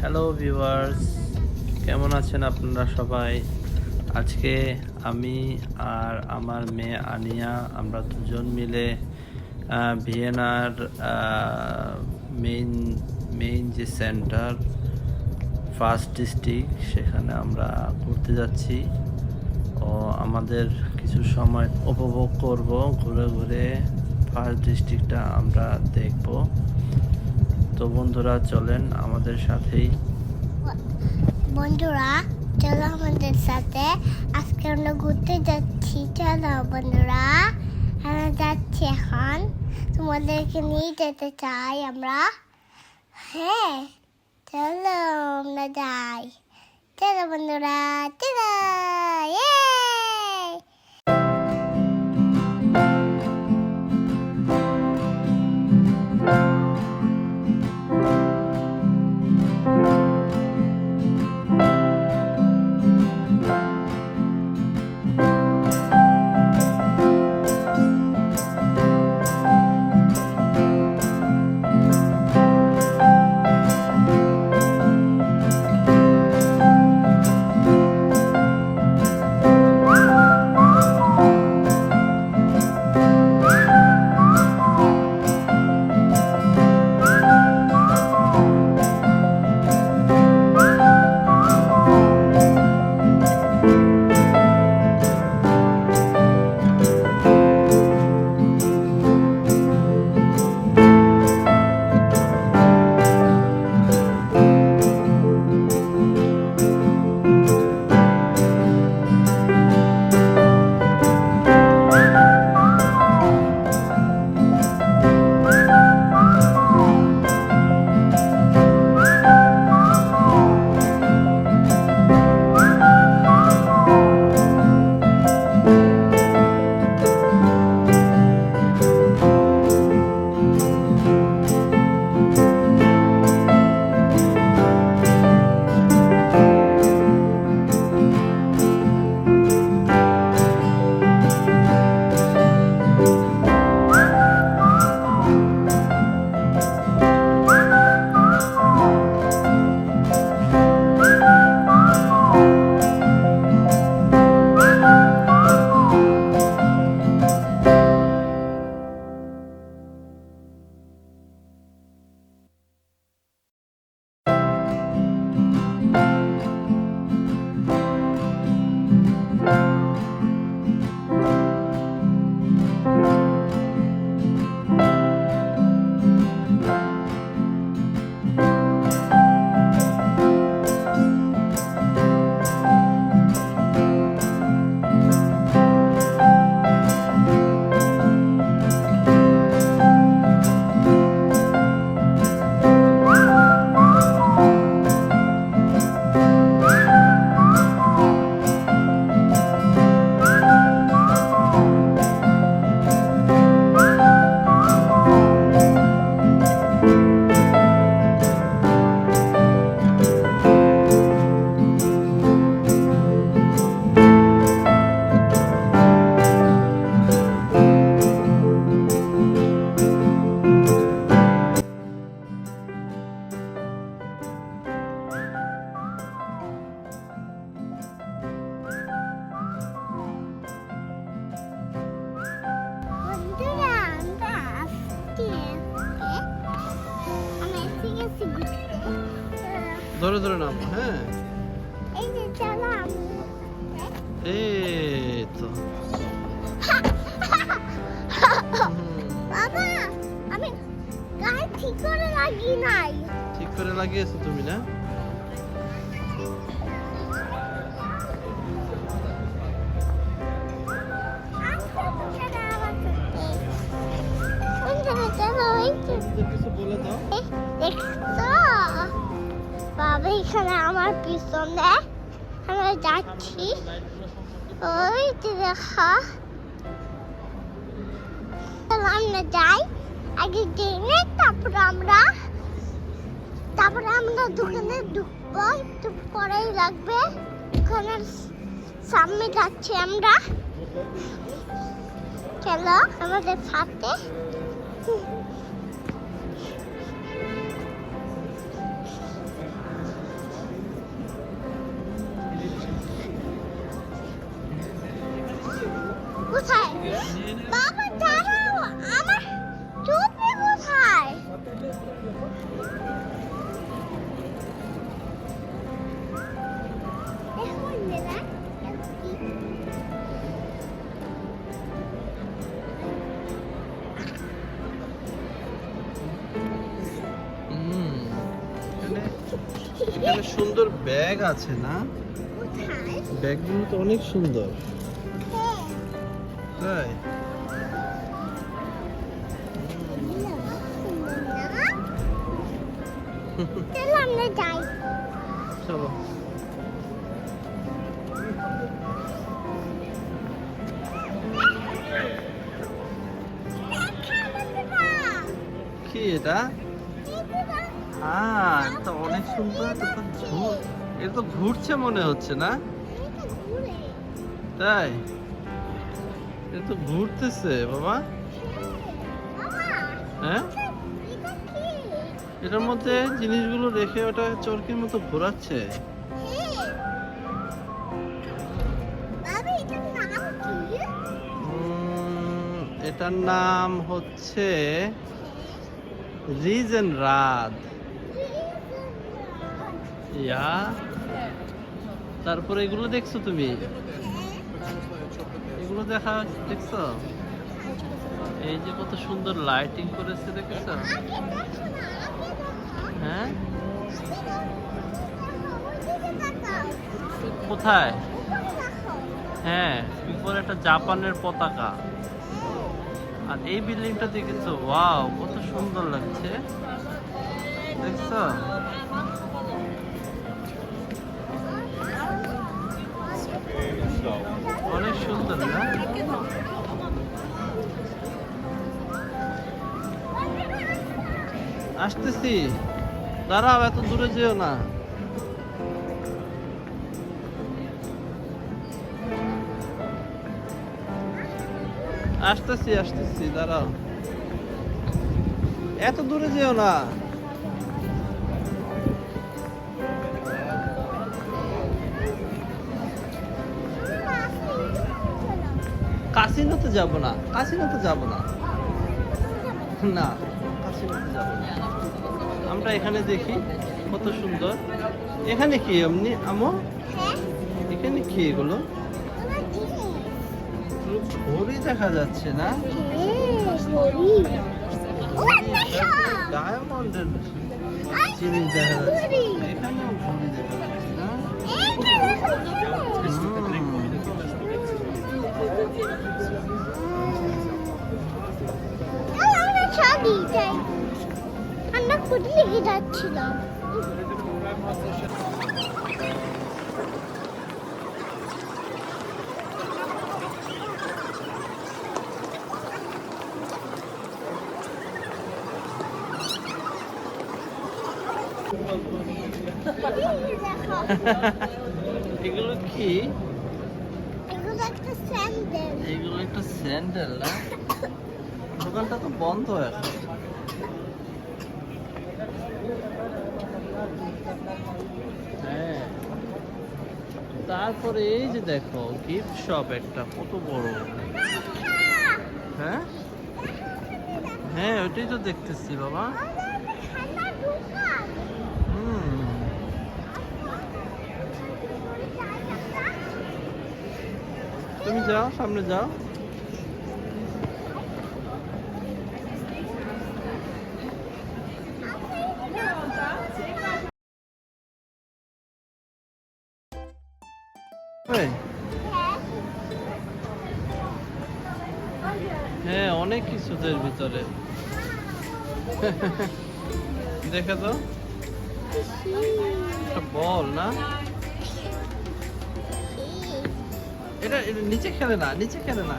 Hello viewers কেমন আছেন আপনারা সবাই? আজকে আমি আর আমার মেয়ে আনিয়া আমরা দুজন মিলে ভিয়েনার মেইন মেইন যে সেন্টার ফার্স্ট ডিস্ট্রিক্ট সেখানে আমরা ঘুরতে যাচ্ছি। ও আমাদের কিছু সময় উপভোগ করব, ঘুরে ঘুরে ফার্স্ট ডিস্ট্রিক্টটা আমরা দেখব। তো বন্ধুরা, চলেন আমাদের সাথেই। বন্ধুরা, চলো আমাদের সাথে। আজকে আমরা ঘুরতে যাচ্ছি। চলো বন্ধুরা, আমরা যাচ্ছি এখন। তোমাদেরকে নিয়ে যেতে চাই আমরা। হ্যাঁ। ধরে ধরে নাম হ্যাঁ। এই তো। বাবা আমি গায়ে ঠিক করে লাগি নাই। ঠিক করে লাগিয়েছো তুমি না? এখানে আমার পিছনে আমরা যাচ্ছি। ওই দেখা। আমরা যাই। আগে জেনে তারপর আমরা তারপরে আমরা দোকানে ঢুকবো। একটু পরেই লাগবে। ওখানে সামনে যাচ্ছি আমরা। চলো আমাদের সাথে। সুন্দর ব্যাগ আছে না? ব্যাগগুলো তো অনেক সুন্দর। হ্যাঁ। তাই? চলো আমরা যাই। চলো। তো ঘুরছে মনে হচ্ছে না? তাই? এটা তো ঘুরতেছে বাবা। হ্যাঁ এটার মধ্যে জিনিসগুলো রেখে ওটা চরকির মতো ঘোরাচ্ছে। উম, এটার নাম হচ্ছে রিজন রাত ইয়া? তারপরে এগুলো দেখছ তুমি? এগুলো দেখা দেখছ? এই যে কত সুন্দর লাইটিং করেছে, দেখেছ? হ্যাঁ? কোথায়? হ্যাঁ উপরে একটা জাপানের পতাকা। আর এই বিল্ডিংটা দেখেছ? ওয়াও, কত সুন্দর লাগছে। দেখছ? অনেক সুন্দর, না? আসতেছি। দাঁড়াও, এত দূরে যেও না। আসতেছি আসতেছি, দাঁড়াও। এত দূরে যেও না। কাসিনোতে যাব না কাসিনোতে যাব না। না কাসিনোতে যাব না। আমরা এখানে দেখি কত সুন্দর। এখানে কি এমনি আমো এখানে কি এগুলো? ঘড়ি দেখা যাচ্ছে না? ডায়মন্ডের জিনিস দেখা যাচ্ছে। এখানেও ঘড়ি দেখা যাচ্ছে না। আমরা খুঁজে লেগে যাচ্ছিলাম এগুলো কি? এগুলো একটা স্যান্ডেল, না? দোকানটা তো বন্ধ এখন। হ্যাঁ। তারপরে এই যে দেখো গিফট শপ একটা, কত বড়। হ্যাঁ? হ্যাঁ ওইটাই তো দেখতেছি, বাবা খেলার দোকান হুম যাও সামনে যাও। হ্যাঁ অনেক কিছু তো এর ভিতরে। দেখে তো বল না। এটা নিচে খেলে না নিচে খেলে না।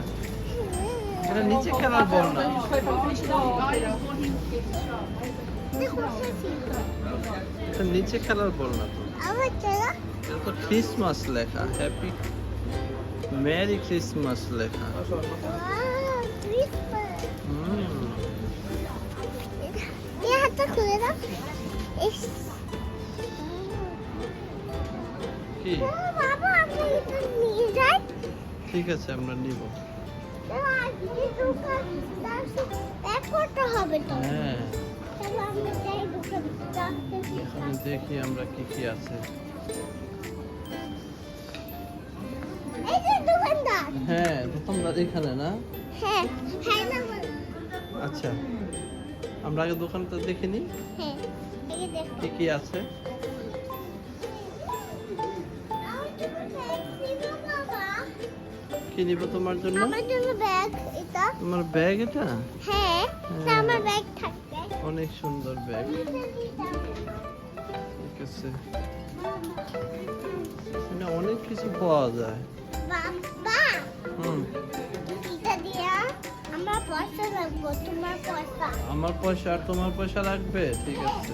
এটা নিচে খেলার বল না। এটা নিচে খেলার বল না তো। তো ক্রিসমাস লেখা হ্যাপি মেরি ক্রিসমাস লেখা। কি বাবা আমরা এটা নিয়ে যাই ঠিক আছে আমরা নিব। হ্যাঁ। দেখি আমরা কি কি আছে। হ্যাঁ দোকানদার এখানে না। আচ্ছা আমরা আগে দোকানটা দেখে নিই। হ্যাঁ কি কি আছে? কি নিব তোমার জন্য? আমার জন্য ব্যাগ এটা। তোমার ব্যাগ এটা? হ্যাঁ হ্যাঁ। আমার ব্যাগ থাকবে। অনেক সুন্দর ব্যাগ। ঠিক আছে। এখানে অনেক কিছু পাওয়া যায়। বাবা হুম। এটা দিয়া আমার পয়সা লাগবো তোমার পয়সা। আমার পয়সা আর তোমার পয়সা লাগবে? ঠিক আছে।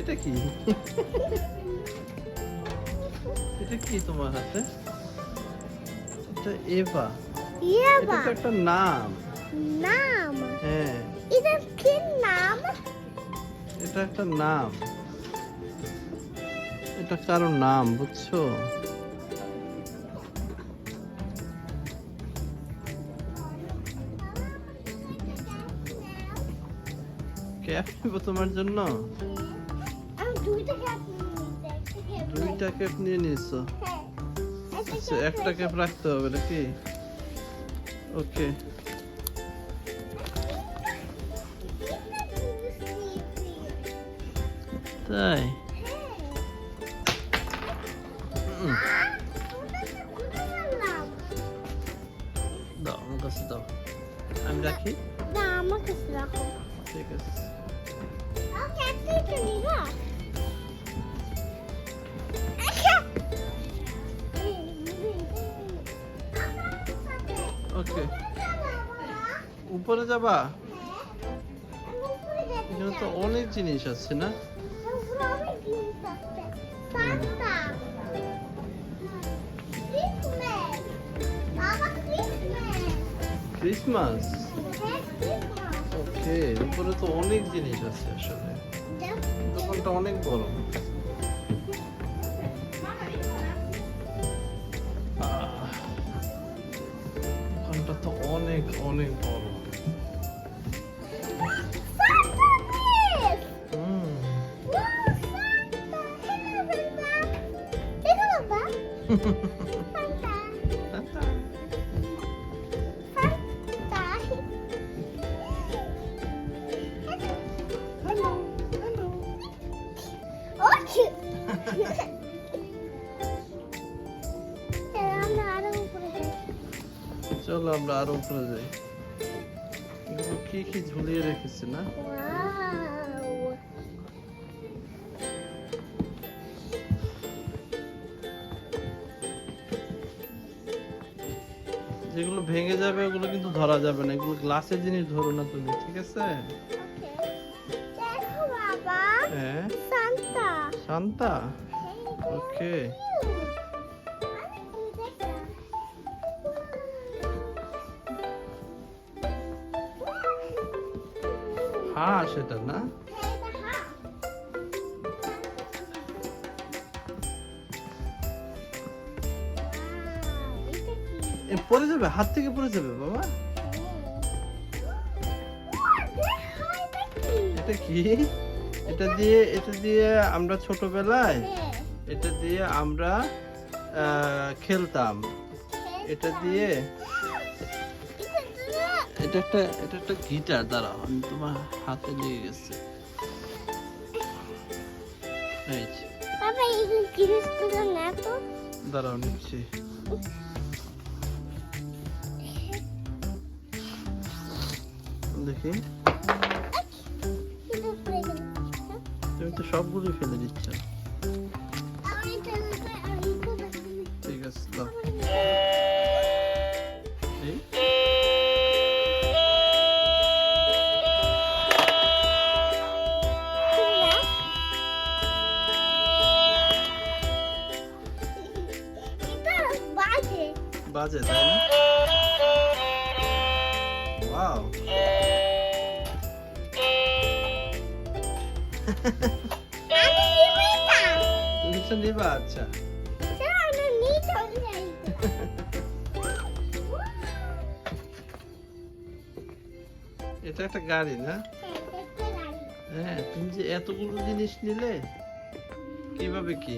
এটা কি? এটা কি তোমার হাতে? এটা এভা ইয়ে এটা একটা নাম। নাম? হ্যাঁ। এটা কি নাম? এটা একটা নাম। এটা কারও নাম বুঝছ? ক্যাপ তোমার জন্য? নিয়ে নিয়েছি একটা ক্যাপ দুইটা ক্যাপ নিয়ে নিয়েছো? হ্যাঁ আচ্ছা একটা ক্যাপ রাখতে হবে নাকি? ওকে। তাই? ওকে। উপরে যাবা? এখানে তো অনেক জিনিস আছে না. ক্রিসমাস? হ্যাঁ, ওকে উপরে তো অনেক জিনিস আছে আসলে। দোকানটা অনেক বড়। চলো আমরা আরও উপরে যাই। এগুলো কি কি ঝুলিয়ে রেখেছে না? যেগুলো ভেঙে যাবে ওগুলো কিন্তু ধরা যাবে না। এগুলো গ্লাসের জিনিস ধরো না তুমি ঠিক আছে? হ্যাঁ। শান্তা। ওকে হ্যাঁ সেটা, না? পড়ে যাবে, হাত থেকে পড়ে যাবে, বাবা। এটা কি? এটা দিয়ে এটা দিয়ে আমরা ছোটবেলায়, এটা দিয়ে আমরা খেলতাম। এটা দিয়ে এটা একটা এটা একটা গিটার দাঁড়াও আমি তোমার হাতে লেগে গেছে। এই বাবা এই জিনিসগুলো না তো? দাঁড়াও নিচ্ছি। দেখি। পড়ে গেল তুমি তো সবগুলোই ফেলে দিচ্ছ। এটা একটা গাড়ি না? হ্যাঁ তুমি যে এতগুলো জিনিস নিলে, কীভাবে কি?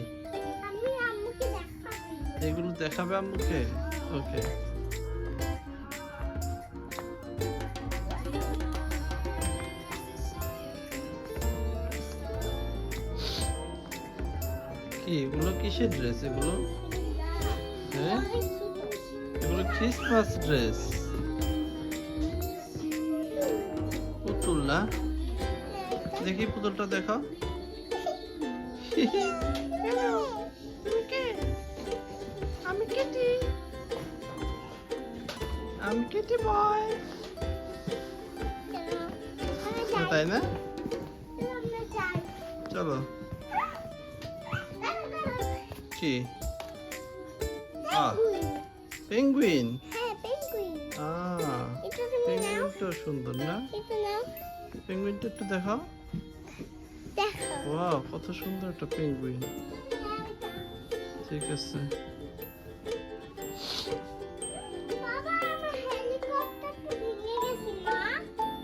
এগুলো দেখাবে আম্মুকে? ওকে। কি, এগুলো কিসের ড্রেস এগুলো? হ্যাঁ? এগুলো ক্রিসমাস ড্রেস দেখি পুতুলটা দেখাও। আমি কেটে আমি কেটে বয় তাই না? চলো। কি? পেঙ্গুইন। হ্যাঁ পেঙ্গুইনটা সুন্দর না? পেঙ্গুইনটা একটু দেখাও। দেখো ওয়াও কত সুন্দর একটা পেঙ্গুইন। ঠিক আছে।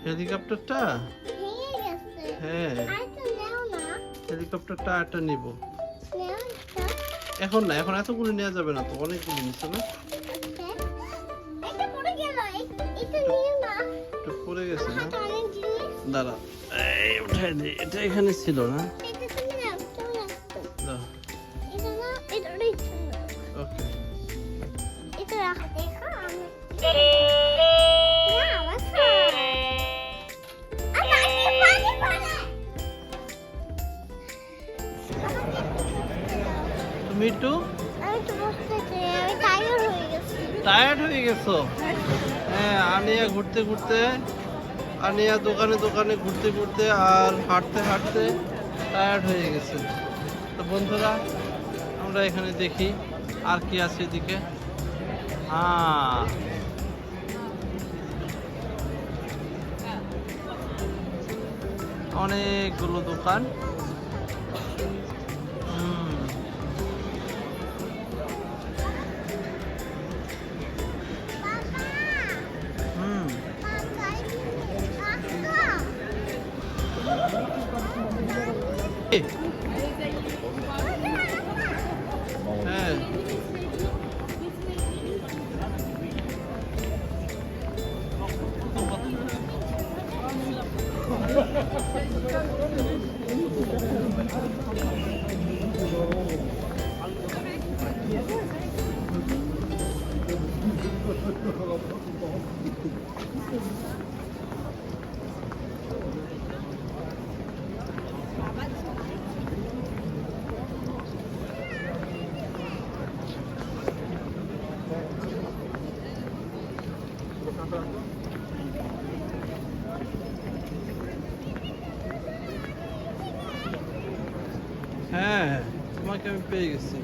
হেলিকপ্টারটা হ্যাঁ। হেলিকপ্টারটা আরটা নিব। এখন না এখন এতগুলো নেওয়া যাবে না তো অনেকগুলো নিচ্ছে না? ওকে পড়ে একটু গেছে না? দাঁড়া। উঠাই দে এটা এখানে ছিল না? হয়ে গেছি টায়ার্ড হয়ে গেছো? হ্যাঁ আনিয়া ঘুরতে ঘুরতে আনিয়া দোকানে দোকানে ঘুরতে ঘুরতে আর হাঁটতে হাঁটতে টায়ার্ড হয়ে গেছে। তো বন্ধুরা, আমরা এখানে দেখি আর কি আছে এদিকে। হ্যাঁ। অনেকগুলো দোকান। পেয়ে গেছি।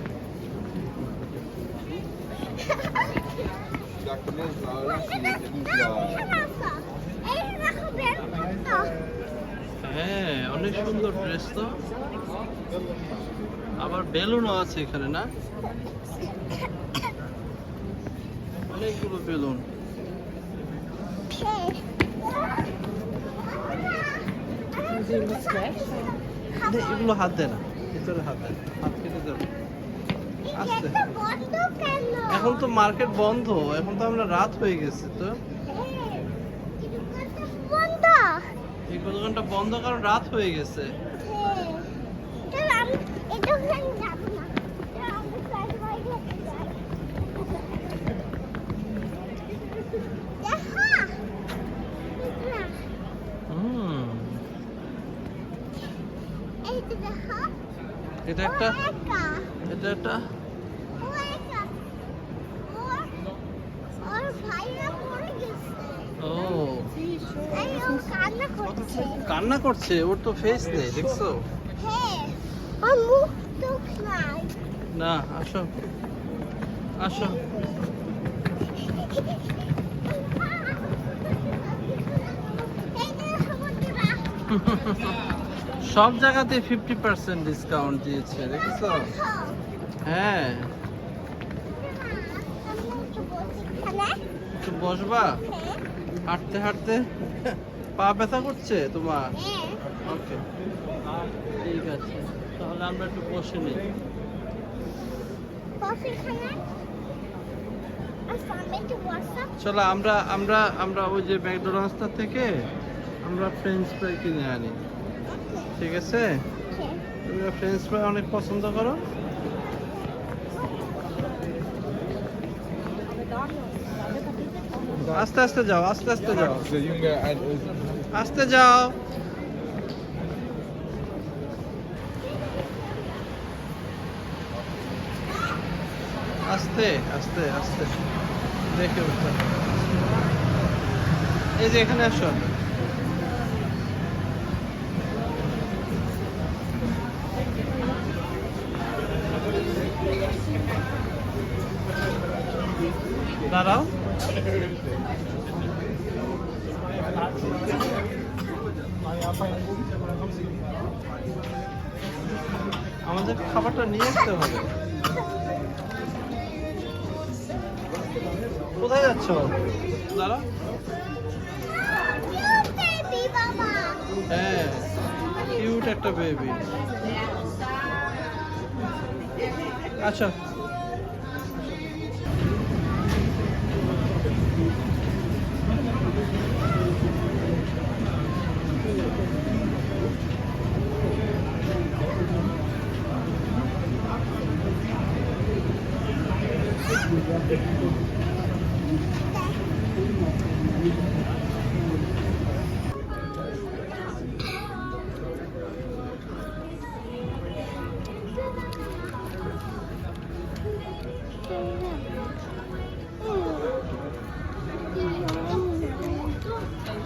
হ্যাঁ অনেক সুন্দর ড্রেস তো। আবার বেলুনও আছে এখানে না? অনেকগুলো বেলুন। এগুলো হাত দেয় না ভিতরে হাত দেয় না। হাত আস্তে। এখন তো মার্কেট বন্ধ এখন তো আমরা রাত হয়ে গেছে তো। এই দোকানটা বন্ধ। কারণ রাত হয়ে গেছে। এটা দেখা। এটা একটা একা এটা? একটা কান্না করছে ওর তো ফেস নেই দেখছ? না আসো। আসো। সব জায়গাতে ফিফটি পার্সেন্ট ডিসকাউন্ট দিয়েছে দেখছ? হ্যাঁ। বসবা। হাঁটতে হাঁটতে। পা ব্যথা করছে তোমার? ওকে ঠিক আছে। তাহলে আমরা একটু বসে নিই। চলো আমরা আমরা আমরা ওই যে ম্যাকডোনাল্ডসটা থেকে আমরা ফ্রেঞ্চ ফ্রাই কিনে আনি। ঠিক আছে? তুমি ফ্রেঞ্চ ফ্রাই অনেক পছন্দ করো? আস্তে আস্তে যাও আস্তে আস্তে যাও। আস্তে যাও। আস্তে আস্তে আস্তে। দেখে উঠতে এই যে এখানে আসো। দাঁড়াও। আমাদের খাবারটা নিয়ে আসতে হবে। কোথায় যাচ্ছ? বেবি হ্যাঁ একটা বেবি আচ্ছা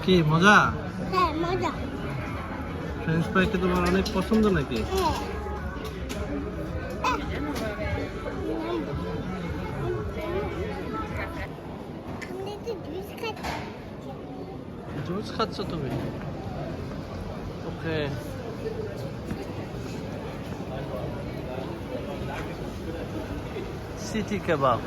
কি মজা? হ্যাঁ মজা। ফ্রেঞ্চ ফ্রাই কি তোমার অনেক পছন্দ নাকি? হ্যাঁ। জুস জুস খাচ্ছ। তুমি? ওকে সিটি কেবাব